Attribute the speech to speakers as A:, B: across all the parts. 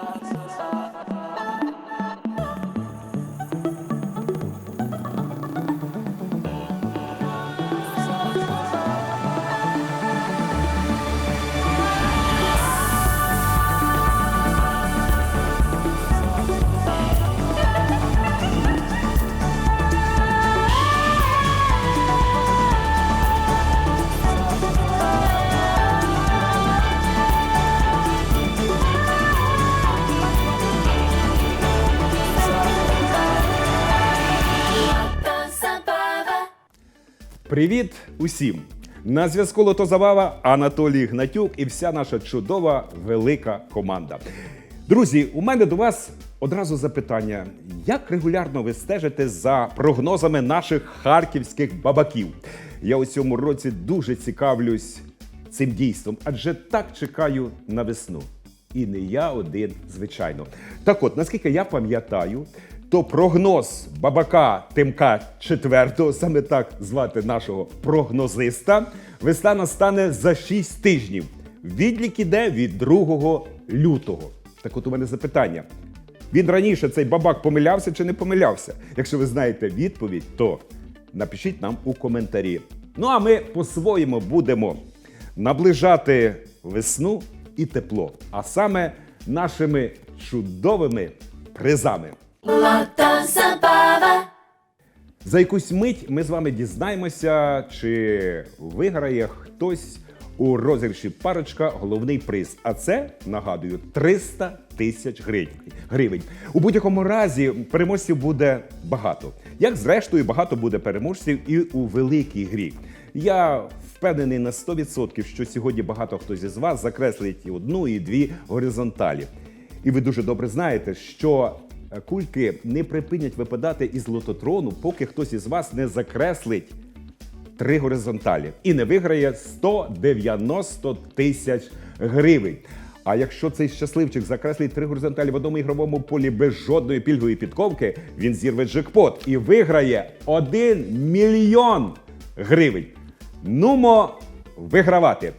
A: sa sa sa Привіт усім! На зв'язку Лотозабава Анатолій Гнатюк і вся наша чудова велика команда. Друзі, у мене до вас одразу запитання: як регулярно ви стежите за прогнозами наших харківських бабаків? Я у цьому році дуже цікавлюсь цим дійством, адже так чекаю на весну. І не я один, звичайно. Так от, наскільки я пам'ятаю, то прогноз бабака Тимка IV, саме так звати нашого прогнозиста, весна настане за 6 тижнів. Відлік іде від 2 лютого. Так от у мене запитання. Він раніше цей бабак помилявся чи не помилявся? Якщо ви знаєте відповідь, то напишіть нам у коментарі. Ну а ми по-своєму будемо наближати весну і тепло, а саме нашими чудовими призами. За якусь мить ми з вами дізнаємося, чи виграє хтось у розіграші парочка головний приз. А це нагадую 300 тисяч гривень. У будь-якому разі переможців буде багато. Як зрештою багато буде переможців і у великій грі. Я впевнений на 100%, що сьогодні багато хто зі вас закреслить і одну, і дві горизонталі. І ви дуже добре знаєте, що кульки не припинять випадати із лототрону, поки хтось із вас не закреслить три горизонталі і не виграє 190 тисяч гривень. А якщо цей щасливчик закреслить три горизонталі в одному ігровому полі без жодної пільгової підковки, він зірве джекпот і виграє 1 мільйон гривень. Нумо вигравати.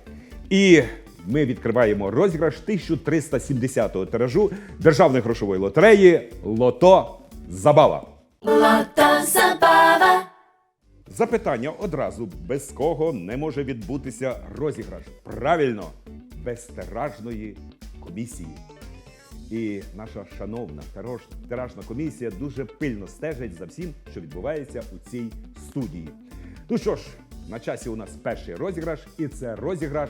A: І ми відкриваємо розіграш 1370-го тиражу державної грошової лотереї Лото Забава.
B: Lota Забава.
A: Запитання одразу без кого не може відбутися розіграш. Правильно, без тиражної комісії. І наша шановна тиражна комісія дуже пильно стежить за всім, що відбувається у цій студії. Ну що ж, на часі у нас перший розіграш, і це розіграш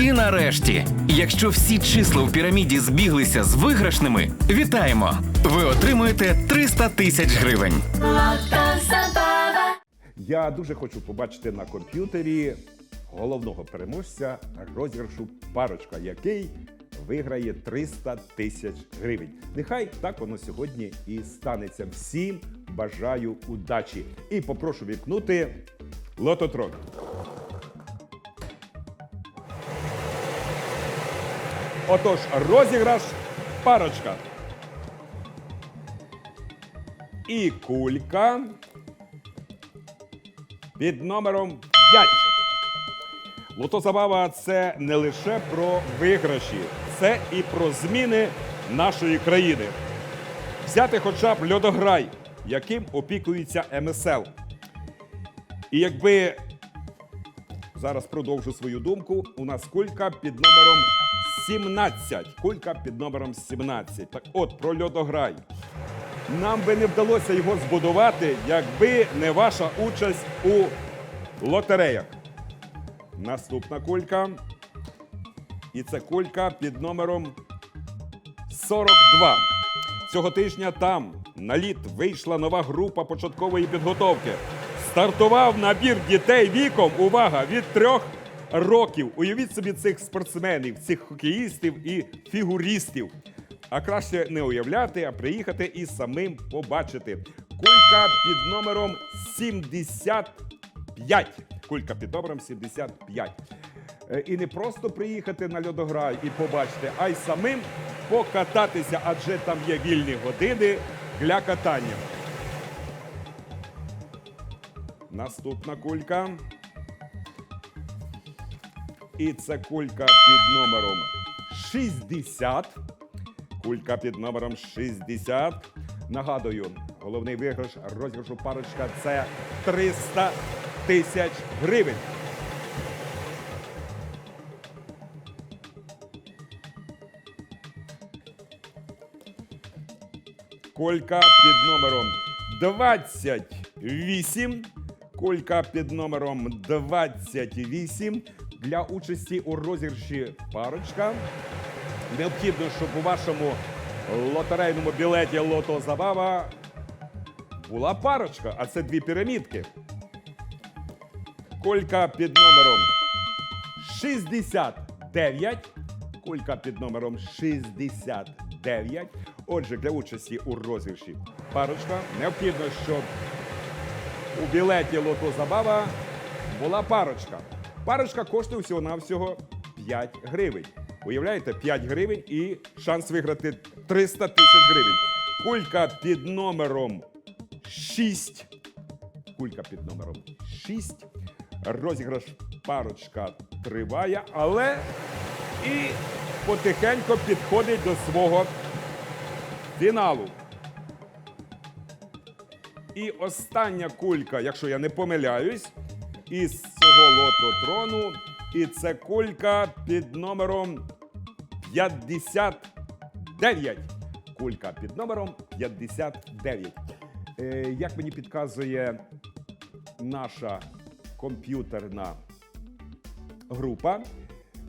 C: І нарешті, якщо всі числа у піраміді збіглися з виграшними, вітаємо! Ви отримуєте 300 тисяч гривень.
A: Я дуже хочу побачити на комп'ютері головного переможця розіграшу парочка, який виграє 300 тисяч гривень. Нехай так воно сьогодні і станеться. Всім бажаю удачі і попрошу вікнути лототрон. Отож, розіграш парочка. І кулька під номером 5. Лотозабава це не лише про виграші, це і про зміни нашої країни. Взяти хоча б льодограй, яким опікується МСЛ. І якби зараз продовжу свою думку, у нас кулька під номером 17. Кулька під номером 17. Так от про льодограй. Нам би не вдалося його збудувати, якби не ваша участь у лотереях. Наступна кулька. І це кулька під номером 42. Цього тижня там на лід вийшла нова група початкової підготовки. Стартував набір дітей віком, увага, від трьох років. Уявіть собі цих спортсменів, цих хокеїстів і фігуристів. А краще не уявляти, а приїхати і самим побачити. Кулька під номером 75. Кулька під номером 75. Е, І не просто приїхати на льодограй і побачити, а й самим покататися, адже там є вільні години для катання. Наступна кулька. І це кулька під номером 60. Кулька під номером 60. Нагадую, головний виграш розіграшу парочка це 300 тисяч гривень. Колька під номером 28. Колька під номером 28 для участі у розіграші парочка. Необхідно, щоб у вашому лотерейному білеті Лото Забава була парочка, а це дві пірамідки. Колька під номером 69. Кулька під номером 69. Отже, для участі у розіграші парочка необхідно, щоб у білеті Лото Забава була парочка. Парочка коштує всього-навсього 5 гривень. Уявляєте, 5 гривень і шанс виграти 300 тисяч гривень. Кулька під номером 6 кулька під номером 6. Розіграш парочка триває, але і потихеньку підходить до свого фіналу. І остання кулька, якщо я не помиляюсь, із цього лототрону. І це кулька під номером 59. Кулька під номером 59. Е, як мені підказує наша комп'ютерна група,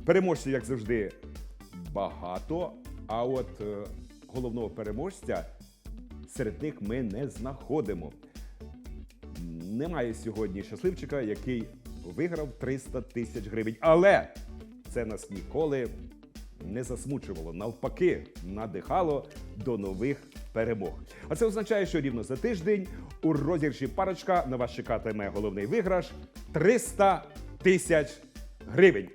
A: переможців, як завжди, багато. А от е, головного переможця серед них ми не знаходимо. Немає сьогодні щасливчика, який виграв 300 тисяч гривень. Але це нас ніколи не засмучувало. Навпаки, надихало до нових перемог. А це означає, що рівно за тиждень у розіграші парочка на вас чекатиме головний виграш 300 тисяч гривень.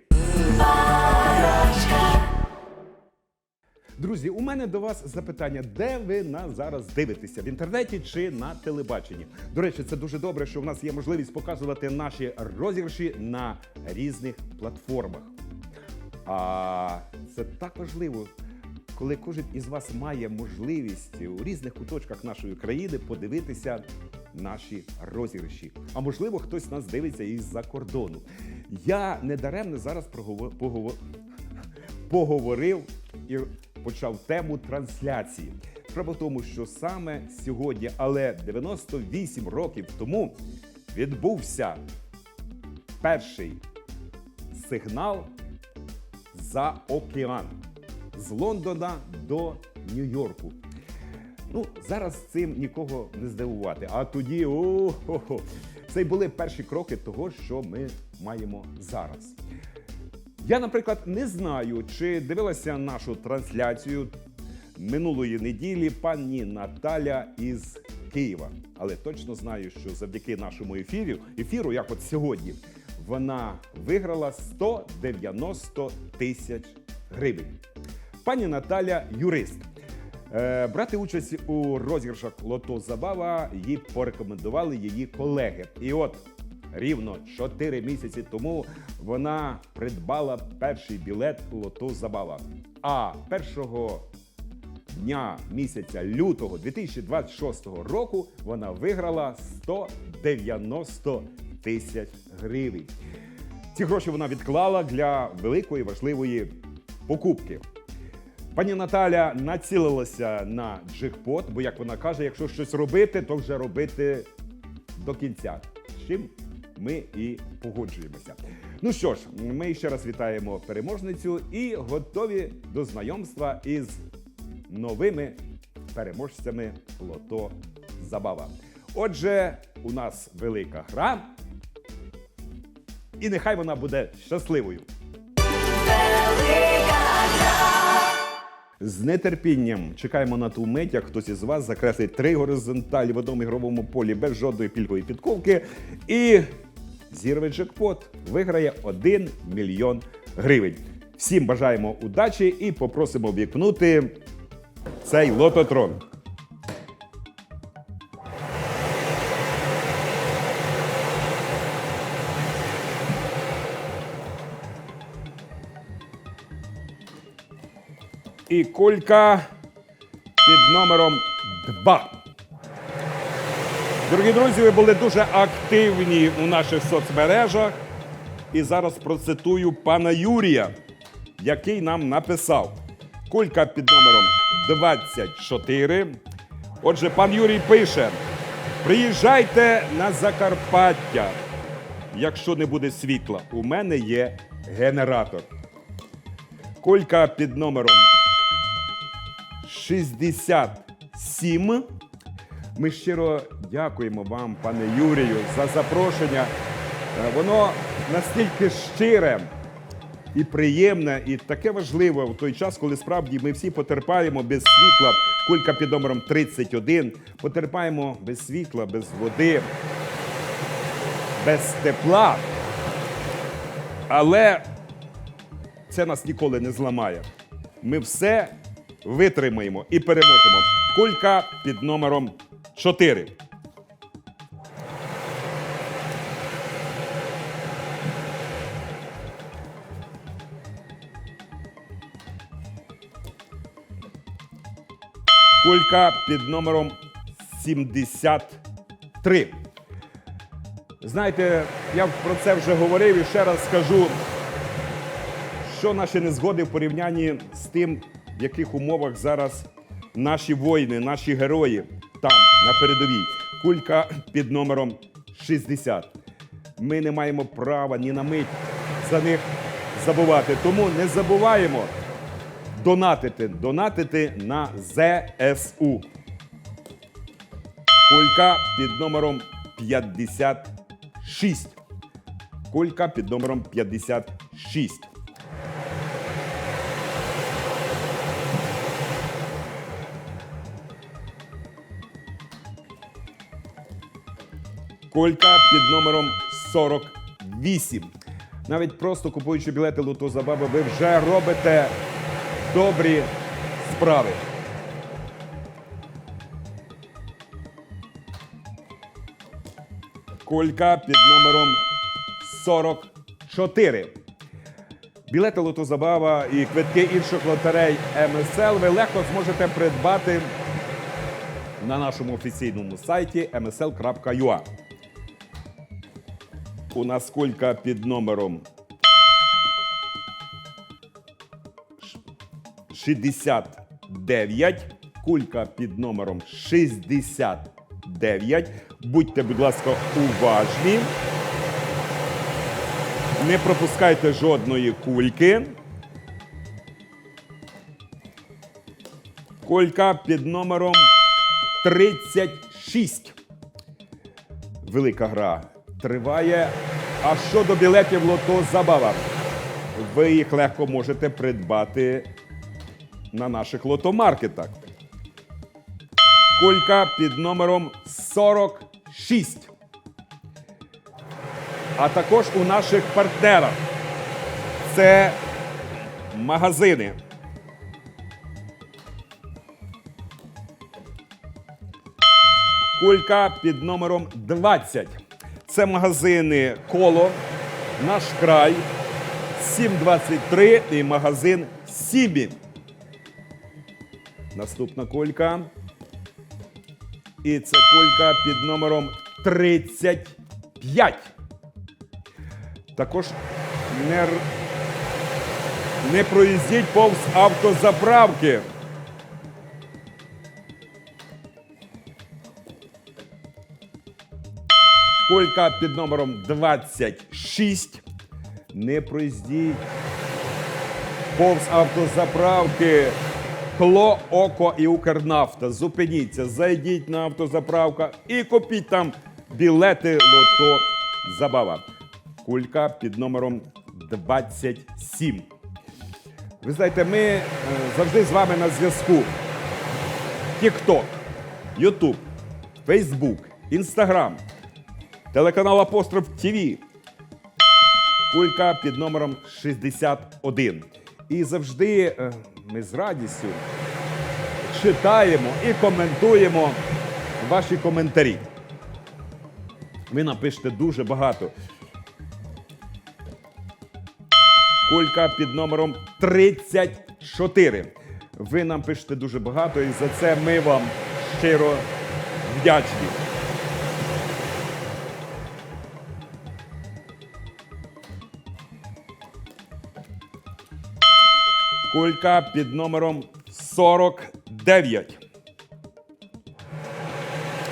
A: Друзі, у мене до вас запитання, де ви нас зараз дивитеся в інтернеті чи на телебаченні? До речі, це дуже добре, що в нас є можливість показувати наші розіграші на різних платформах. А це так важливо, коли кожен із вас має можливість у різних куточках нашої країни подивитися наші розіграші. А можливо, хтось нас дивиться із-за кордону. Я недаремно зараз поговорив і почав тему трансляції. Справа тому, що саме сьогодні, але 98 років тому відбувся перший сигнал за океан з Лондона до Нью-Йорку. Ну, зараз цим нікого не здивувати. А тоді о-хо-хо. це й були перші кроки того, що ми маємо зараз. Я, наприклад, не знаю, чи дивилася нашу трансляцію минулої неділі пані Наталя із Києва. Але точно знаю, що завдяки нашому ефіру, ефіру, як от сьогодні, вона виграла 190 тисяч гривень. Пані Наталя юрист. Е, Брати участь у розіграшах Лото Забава їй порекомендували її колеги. І от рівно 4 місяці тому вона придбала перший білет Лото Забава. А першого дня місяця лютого 2026 року вона виграла 190 тисяч гривень. Ці гроші вона відклала для великої важливої покупки. Пані Наталя націлилася на джекпот, бо, як вона каже, якщо щось робити, то вже робити до кінця. Чим ми і погоджуємося. Ну що ж, ми ще раз вітаємо переможницю і готові до знайомства із новими переможцями лото Забава. Отже, у нас велика гра. І нехай вона буде щасливою. З нетерпінням чекаємо на ту мить, як хтось із вас закреслить три горизонталі в одному ігровому полі без жодної пільгової підковки. І зірве джекпот виграє 1 мільйон гривень. Всім бажаємо удачі і попросимо вікнути цей лототрон. І кулька під номером 2. Дорогі друзі, ви були дуже активні у наших соцмережах. І зараз процитую пана Юрія, який нам написав. Кулька під номером 24. Отже, пан Юрій пише: приїжджайте на Закарпаття. Якщо не буде світла, у мене є генератор. Кулька під номером 67. Ми щиро дякуємо вам, пане Юрію, за запрошення. Е, Воно настільки щире і приємне, і таке важливе в той час, коли справді ми всі потерпаємо без світла. Кулька під номером 31. Потерпаємо без світла, без води, без тепла. Але це нас ніколи не зламає. Ми все витримаємо і переможемо. Кулька під номером 4. Кулька під номером 73. Знаєте, я про це вже говорив і ще раз скажу, що наші незгоди в порівнянні з тим, в яких умовах зараз наші воїни, наші герої там, на передовій. Кулька під номером 60. Ми не маємо права ні на мить за них забувати. Тому не забуваємо донатити, донатити на ЗСУ. Кулька під номером 56. Кулька під номером 56. Колька під номером 48. Навіть просто купуючи білети Лото Забава, ви вже робите добрі справи. Колька під номером 44. Білети Лото Забава і квитки інших лотерей МСЛ ви легко зможете придбати на нашому офіційному сайті msl.ua. У нас кулька під номером 69. Кулька під номером 69. Будьте, будь ласка, уважні. Не пропускайте жодної кульки. Кулька під номером 36. Велика гра триває. А щодо білетів лото забава, ви їх легко можете придбати на наших лотомаркетах. Кулька під номером 46. А також у наших партнерах. Це магазини. Кулька під номером 20. Це магазини Коло, Наш край, 723 і магазин Сібі. Наступна кулька. І це кулька під номером 35. Також не, не проїздіть повз автозаправки. Кулька під номером 26. Не проїздіть повз автозаправки. Тепло, око і Укрнафта. Зупиніться, зайдіть на автозаправка і купіть там білети лото забава. Кулька під номером 27. Ви знаєте, ми е, завжди з вами на зв'язку. TikTok, YouTube, Facebook, Instagram, телеканал Апостроф ТВ, кулька під номером 61. І завжди е, ми з радістю читаємо і коментуємо ваші коментарі. Ви напишете дуже багато. Кулька під номером 34. Ви нам пишете дуже багато, і за це ми вам щиро вдячні. Кулька під номером 49.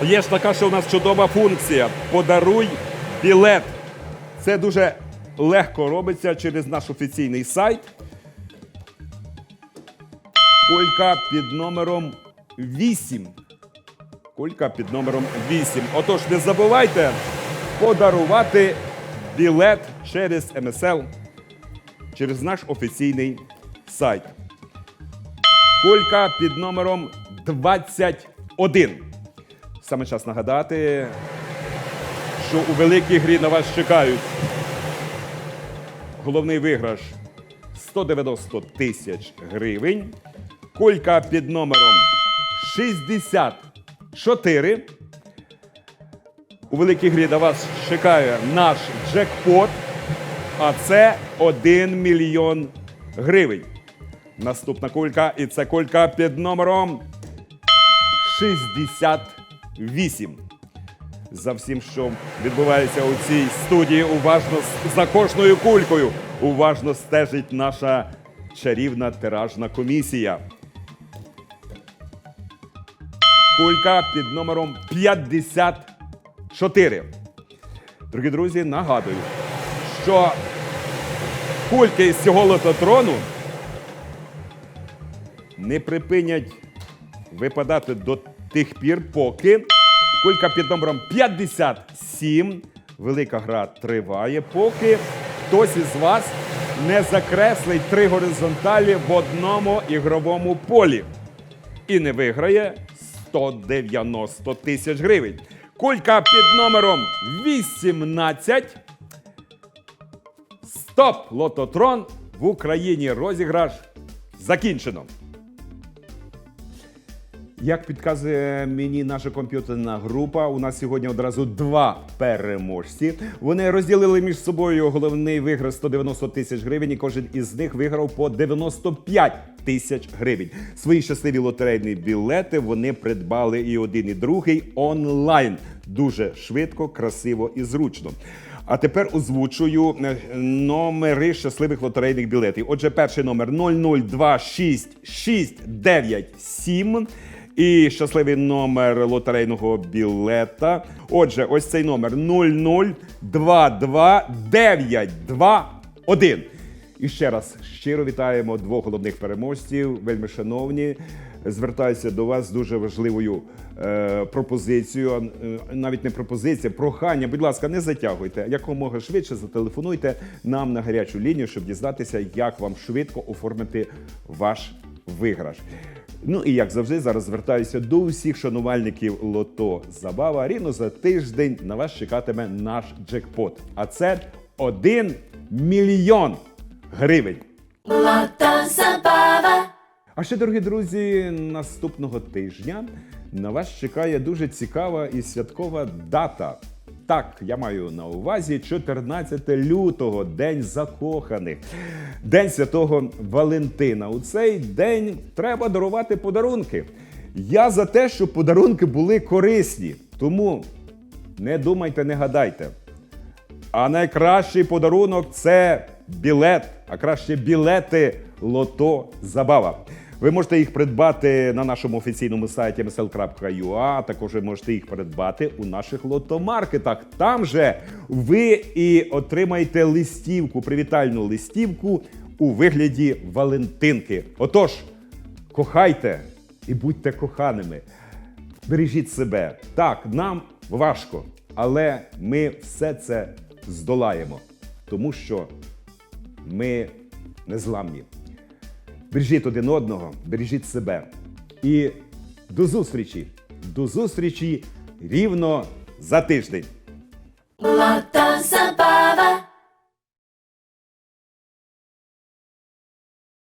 A: Є ж така, що у нас чудова функція. Подаруй білет. Це дуже легко робиться через наш офіційний сайт. Кулька під номером 8. Кулька під номером 8. Отож, не забувайте подарувати білет через МСЛ, через наш офіційний сайт. Кулька під номером 21. Саме час нагадати, що у великій грі на вас чекають головний виграш 190 тисяч гривень. Кулька під номером 64. У великій грі на вас чекає наш джекпот, а це 1 мільйон гривень. Наступна кулька, і це кулька під номером 68. За всім, що відбувається у цій студії, уважно за кожною кулькою уважно стежить наша чарівна тиражна комісія. Кулька під номером 54. Дорогі друзі, нагадую, що кульки із цього лототрону не припинять випадати до тих пір, поки кулька під номером 57. Велика гра триває, поки хтось із вас не закреслить три горизонталі в одному ігровому полі і не виграє 190 тисяч гривень. Кулька під номером 18. Стоп! Лототрон в Україні розіграш закінчено. Як підказує мені наша комп'ютерна група, у нас сьогодні одразу два переможці. Вони розділили між собою головний виграш 190 тисяч гривень, і кожен із них виграв по 95 тисяч гривень. Свої щасливі лотерейні білети вони придбали і один, і другий онлайн. Дуже швидко, красиво і зручно. А тепер озвучую е, номери щасливих лотерейних білетів. Отже, перший номер 0026697. І щасливий номер лотерейного білета. Отже, ось цей номер 0022921. І ще раз щиро вітаємо двох головних переможців. Вельми шановні. Звертаюся до вас з дуже важливою е, пропозицією, е, навіть не пропозиція, прохання. Будь ласка, не затягуйте. Якомога швидше зателефонуйте нам на гарячу лінію, щоб дізнатися, як вам швидко оформити ваш виграш. Ну і як завжди, зараз звертаюся до усіх шанувальників Лото Забава. Рівно за тиждень на вас чекатиме наш джекпот. А це 1 мільйон гривень.
B: Lota Zabava.
A: А ще, дорогі друзі, наступного тижня на вас чекає дуже цікава і святкова дата. Так, я маю на увазі 14 лютого, День закоханих, День Святого Валентина. У цей день треба дарувати подарунки. Я за те, щоб подарунки були корисні. Тому не думайте, не гадайте. А найкращий подарунок це білет, а краще білети Лото Забава. Ви можете їх придбати на нашому офіційному сайті msl.ua, також ви можете їх придбати у наших лотомаркетах. Там же ви і отримаєте листівку, привітальну листівку у вигляді Валентинки. Отож, Кохайте і будьте коханими. Бережіть себе. Так, нам важко, але ми все це здолаємо, тому що ми незламні. Бережіть один одного, бережіть себе. І до зустрічі! До зустрічі рівно за тиждень.
B: Lata Zabava.